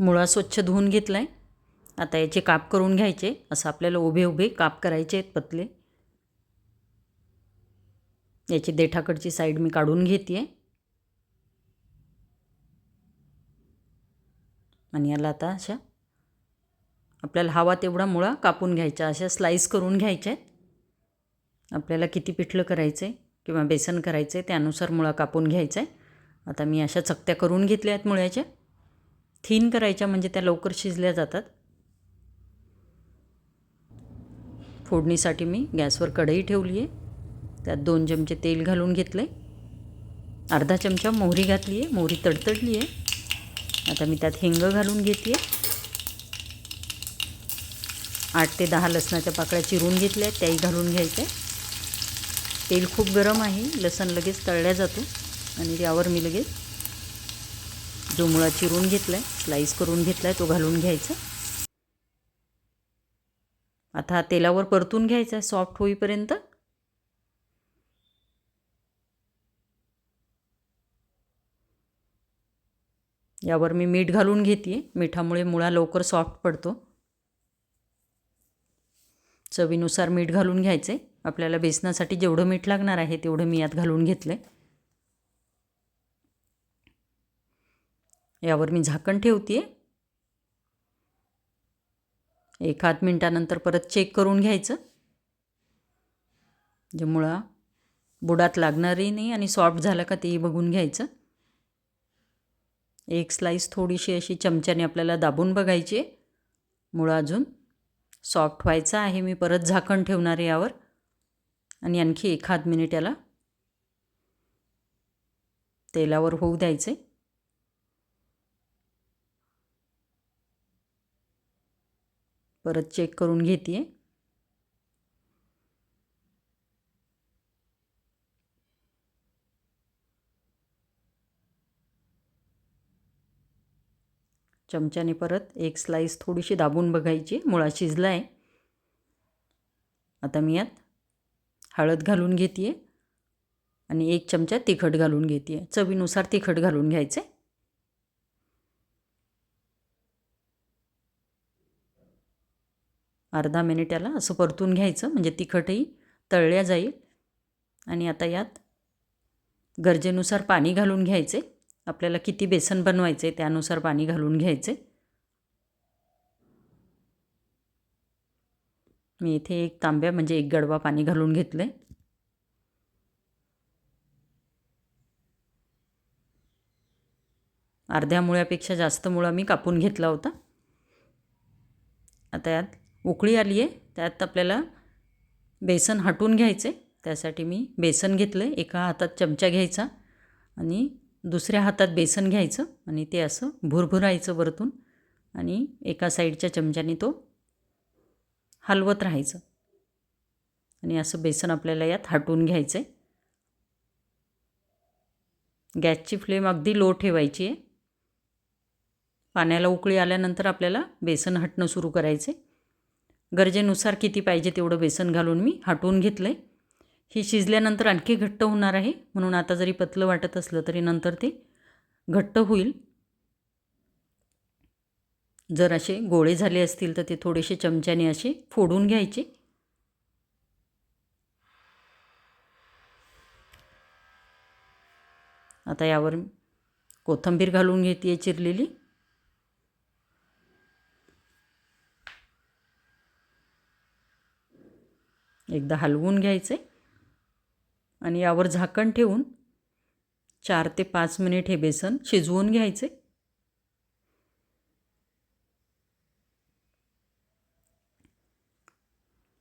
मुळा स्वच्छ धुवून घेतला आहे आता याचे काप करून घ्यायचे. असं आपल्याला उभे उभे काप करायचे आहेत पतले. याची देठाकडची साईड मी काढून घेते आहे आणि याला आता अशा आपल्याला हवा तेवढा मुळा कापून घ्यायचा अशा स्लाईस करून घ्यायच्या आहेत. आपल्याला किती पिठलं करायचं आहे किंवा बेसन करायचं आहे त्यानुसार मुळा कापून घ्यायचा आहे आता मी अशा चकत्या करून घेतल्या आहेत मुळ्याच्या. थीन करायच्या म्हणजे त्या लवकर शिजल्या जातात. फोडणीसाठी मी गॅसवर कढई ठेवली आहे. त्यात दोन चमचे तेल घालून घेतलं आहे अर्धा चमचा मोहरी घातली आहे. मोहरी तडतडली आहे. आता मी त्यात हिंग घालून घेते आहे. आठ ते दहा लसणाच्या पाकळ्या चिरून घेतल्या आहेत. त्याही घालून घ्यायच्या तेल खूप गरम आहे. लसण लगेच तळल्या जातो. आणि त्यावर मी लगेच जो मुळा चिरून घेतला आहे स्लाईस करून घेतला आहे तो घालून घ्यायचा. आता तेलावर परतून घ्यायचा आहे सॉफ्ट होईपर्यंत. यावर मी मीठ घालून घेते मिठामुळे मुळा लवकर सॉफ्ट पडतो. चवीनुसार मीठ घालून घ्यायचं आहे आपल्याला बेसनासाठी जेवढं मीठ लागणार आहे तेवढं मी यात घालून घेतलं आहे यावर मी झाकण ठेवते आहे एक आध मिनटानंतर परत चेक करून घ्यायचं. जे मुळा बुडात लागणारही नाही आणि सॉफ्ट झालं का तेही बघून घ्यायचं. एक स्लाईस थोडीशी अशी चमच्याने आपल्याला दाबून बघायची आहे. मुळा अजून सॉफ्ट व्हायचा आहे. मी परत झाकण ठेवणार आहे यावर. आणि आणखी एखाद मिनिट याला तेलावर होऊ द्यायचे परत चेक करून घेते चमच्याने परत एक स्लाईस थोडीशी दाबून बघायची. मुळा शिजला आहे आता मी यात हळद घालून घेते आणि एक चमचा तिखट घालून घेते चवीनुसार तिखट घालून घ्यायचे अर्धा मिनिट याला असं परतून घ्यायचं म्हणजे तिखटही तळल्या जाईल. आणि आता यात गरजेनुसार पाणी घालून घ्यायचे. आपल्याला किती बेसन बनवायचे त्यानुसार पाणी घालून घ्यायचे. मी इथे एक तांब्या म्हणजे एक गडवा पाणी घालून घेतलं आहे अर्ध्या मुळ्यापेक्षा जास्त मुळा मी कापून घेतला होता. आता यात उकळी आली आहे. त्यात आपल्याला बेसन हटून घ्यायचे. त्यासाठी मी बेसन घेतलं आहे एका हातात चमचा घ्यायचा आणि दुसऱ्या हातात बेसन घ्यायचं आणि ते असं भुरभुरायचं वरतून आणि एका साईडच्या चमच्याने तो हलवत राहायचं. आणि असं बेसन आपल्याला यात हटवून घ्यायचं आहे गॅसची फ्लेम अगदी लो ठेवायची आहे. पाण्याला उकळी आल्यानंतर आपल्याला बेसन हटणं सुरू करायचं आहे गरजेनुसार किती पाहिजे तेवढं बेसन घालून मी हटवून घेतलं आहे ही शिजल्यानंतर आणखी घट्ट होणार आहे. म्हणून आता जरी पतलं वाटत असलं तरी नंतर ते घट्ट होईल. जर असे गोळे झाले असतील तर ते थोडेसे चमच्याने असे फोडून घ्यायचे. आता यावर कोथिंबीर घालून घेते चिरलेली. एकदा हलवून घ्यायचे आणि यावर झाकण ठेवून चार ते पाच मिनिट हे बेसन शिजवून घ्यायचे.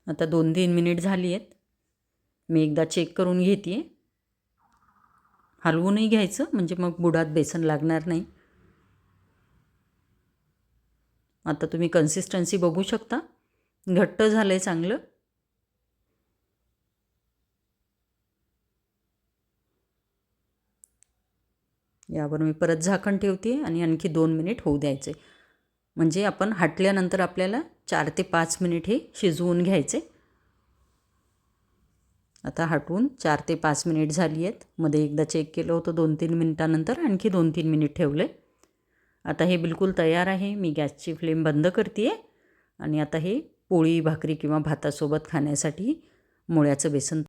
आता दोन तीन मिनिट झाली आहेत. मी एकदा चेक करून घेते. आहे हलवूनही घ्यायचं म्हणजे मग बुडात बेसन लागणार नाही. आता तुम्ही कन्सिस्टन्सी बघू शकता. घट्ट झालं आहे चांगलं. यावर मी परत झाकण ठेवते आणि आणखी दोन मिनिट होऊ द्यायचे. म्हणजे आपण हटल्यानंतर आपल्याला चार ते पाच मिनिट हे शिजवून घ्यायचे. आता हटवून चार ते पाच मिनिट झाली आहेत मध्ये एकदा चेक केलं होतं दोन तीन मिनिटानंतर आणखी दोन तीन मिनिट ठेवले. आता हे बिलकुल तयार आहे. मी गॅसची फ्लेम बंद करते आहे आणि आता हे पोळी भाकरी किंवा भातासोबत खाण्यासाठी मुळ्याचं बेसन